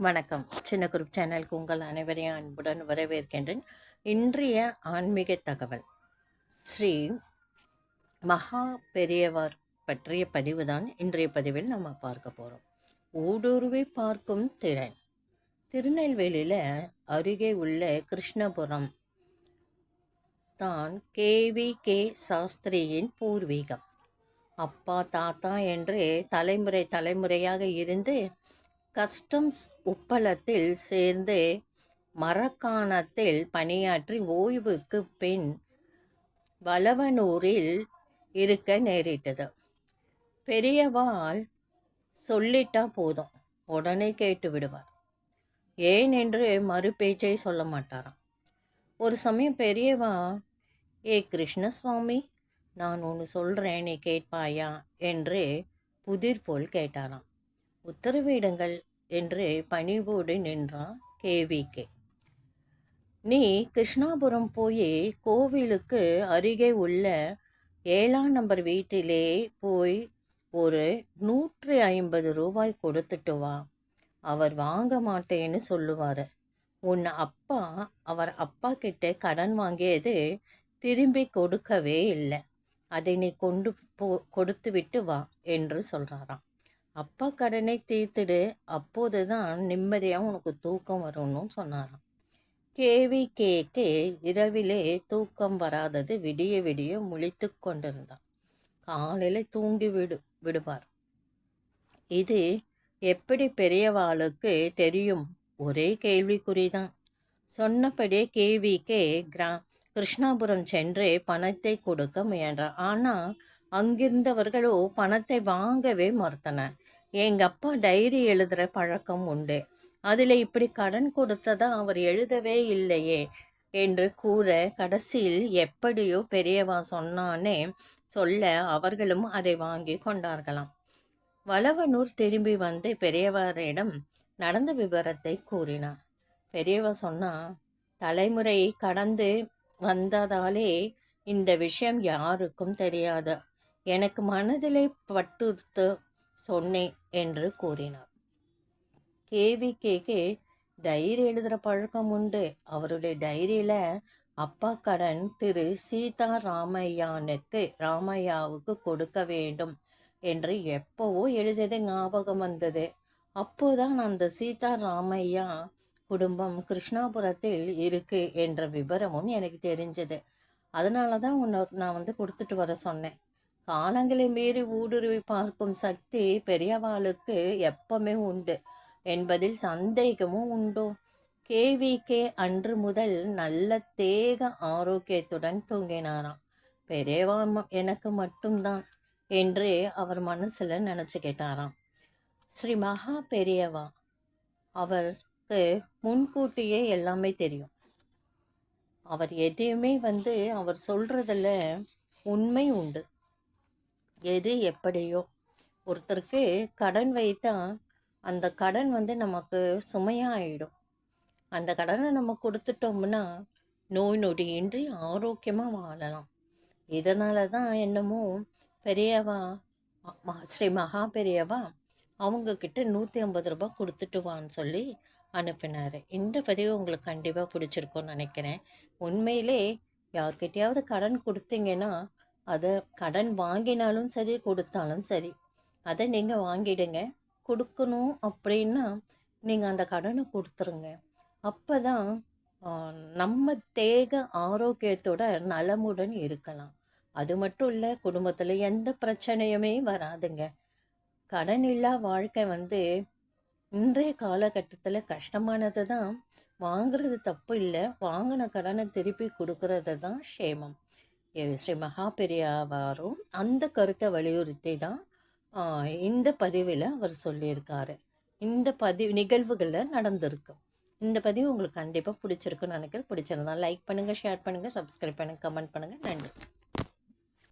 வணக்கம். சின்ன குரூப் சேனலுக்கு உங்கள் அனைவரையும் அன்புடன் வரவேற்கின்றேன். இன்றைய ஆன்மீக தகவல். ஸ்ரீ மகா பெரியவர் பற்றிய பதிவு தான் இன்றைய பதிவில் நம்ம பார்க்க போகிறோம் ஊடுருவி பார்க்கும் திறன். திருநெல்வேலியில் அருகே உள்ள கிருஷ்ணபுரம் தான் கேவி கே. சாஸ்திரியின் பூர்வீகம். அப்பா தாத்தா என்று தலைமுறை தலைமுறையாக இருந்து கஸ்டம்ஸ் உப்பளத்தில் சேர்ந்து மரக்காணத்தில் பணியாற்றி ஓய்வுக்கு பின் வளவனூரில் இருக்க நேரிட்டது. பெரியவாள் சொல்லிட்டா போதும். உடனே கேட்டு விடுவார். ஏன் என்று மறுபேச்சை சொல்ல மாட்டாராம். ஒரு சமயம் பெரியவா ஏ கிருஷ்ணசுவாமி நான் ஒன்று சொல்கிறேன் நீ கேட்பாயா? என்று புதிர் போல் கேட்டாராம். உத்தரவிடுங்கள் என்று பணிவோடு நின்றான் கேவிகே. நீ கிருஷ்ணாபுரம் போய் கோவிலுக்கு அருகே உள்ள ஏழாம் நம்பர் வீட்டிலே போய் ஒரு நூற்றி ஐம்பது ரூபாய் கொடுத்துட்டு வா. அவர் வாங்க மாட்டேன்னு சொல்லுவார். உன் அப்பா அவர் அப்பா கிட்ட கடன் வாங்கியது திரும்பி கொடுக்கவே இல்லை. அதை நீ கொண்டு போ கொடுத்து விட்டு வா என்று சொல்கிறாராம் அப்பா கடனை தீர்த்துடு அப்போது தான் நிம்மதியாக உனக்கு தூக்கம் வரும்னு சொன்னாராம். கேவி கேக்கு இரவிலே தூக்கம் வராதது விடிய விடிய முழித்து கொண்டிருந்தான். காலையில் தூங்கி விடு விடுவார். இது எப்படி பெரியவாளுக்கு தெரியும்? ஒரே கேள்விக்குறிதான். சொன்னபடியே கேவிக்கே கிரா கிருஷ்ணாபுரம் சென்று பணத்தை கொடுக்க முயன்றார். ஆனால் அங்கிருந்தவர்களோ பணத்தை வாங்கவே மறுத்தனர் எங்கள் அப்பா டைரி எழுதுகிற பழக்கம் உண்டு. அதில் இப்படி கடன் கொடுத்ததா அவர் எழுதவே இல்லையே என்று கூற கடைசியில் எப்படியோ பெரியவா சொன்னானே சொல்ல அவர்களும் அதை வாங்கி கொண்டார்களாம். வளவனூர் திரும்பி வந்து பெரியவரிடம் நடந்த விவரத்தை கூறினார். பெரியவா சொன்னா தலைமுறை கடந்து வந்ததாலே இந்த விஷயம் யாருக்கும் தெரியாது. எனக்கு மனதிலே பட்டுத்து சொன்னேன் என்று கூறினார். கேவி கேக்கு டைரி எழுதுகிற பழக்கம் உண்டு. அவருடைய டைரியில் அப்பா கடன் திரு சீதா ராமையானுக்கு ராமையாவுக்கு கொடுக்க வேண்டும் என்று எப்போவோ எழுதியது ஞாபகம் வந்தது. அப்போதான் அந்த சீதா ராமையா குடும்பம் கிருஷ்ணாபுரத்தில் இருக்கு என்ற விவரமும் எனக்கு தெரிஞ்சது. அதனால தான் உன்னை நான் வந்து கொடுத்துட்டு வர சொன்னேன். காலங்களை மீறி ஊடுருவி பார்க்கும் சக்தி பெரியவாளுக்கு எப்பவுமே உண்டு. என்பதில் சந்தேகமும் உண்டோ? கேவிகே அன்று முதல் நல்ல தேக ஆரோக்கியத்துடன் தூங்கினாராம். பெரியவா எனக்கு மட்டும்தான் என்று அவர் மனசில் நினச்சிக்கிட்டாராம் ஸ்ரீ மகா பெரியவா அவருக்கு முன்கூட்டியே எல்லாமே தெரியும். அவர் எதையுமே வந்து அவர் சொல்கிறதில் உண்மை உண்டு. எது எப்படியோ. ஒருத்தருக்கு கடன் வைத்தா அந்த கடன் வந்து நமக்கு சுமையாக ஆகிடும் அந்த கடனை நம்ம கொடுத்துட்டோம்னா நோய் நொடியின்றி ஆரோக்கியமாக வாழலாம். இதனால தான் என்னமோ பெரியவா ஸ்ரீ மகா பெரியவா அவங்கக்கிட்ட நூற்றி ஐம்பது ரூபா கொடுத்துட்டு வான்னு சொல்லி அனுப்பினார். இந்த பதிவு உங்களுக்கு கண்டிப்பாக பிடிச்சிருக்கும்னு நினைக்கிறேன். உண்மையிலே யார்கிட்டையாவது கடன் கொடுத்தீங்கன்னா அதை கடன் வாங்கினாலும் சரி கொடுத்தாலும் சரி அதை நீங்கள் வாங்கிடுங்க. கொடுக்கணும் அப்படின்னா நீங்கள் அந்த கடனை கொடுத்துருங்க. அப்போ தான் நம்ம தேக ஆரோக்கியத்தோட நலமுடன் இருக்கலாம். அது மட்டும் இல்லை குடும்பத்தில் எந்த பிரச்சனையுமே வராதுங்க. கடன் இல்லா வாழ்க்கை வந்து இன்றைய காலகட்டத்தில் கஷ்டமானது தான் வாங்கிறது தப்பு இல்லை. வாங்கின கடனை திருப்பி கொடுக்கறது தான் க்ஷேமம். ஸ்ரீ மகா பெரியாவாரும் அந்த கருத்தை வலியுறுத்தி தான் இந்த பதிவில் அவர் சொல்லியிருக்காரு. இந்த பதிவு நிகழ்வுகளில் நடந்திருக்கு. இந்த பதிவு உங்களுக்கு கண்டிப்பாக பிடிச்சிருக்குன்னு நினைக்கிறேன். பிடிச்சிருந்தா லைக் பண்ணுங்கள் ஷேர் பண்ணுங்கள் சப்ஸ்கிரைப் பண்ணுங்கள் கமெண்ட் பண்ணுங்கள் நன்றி.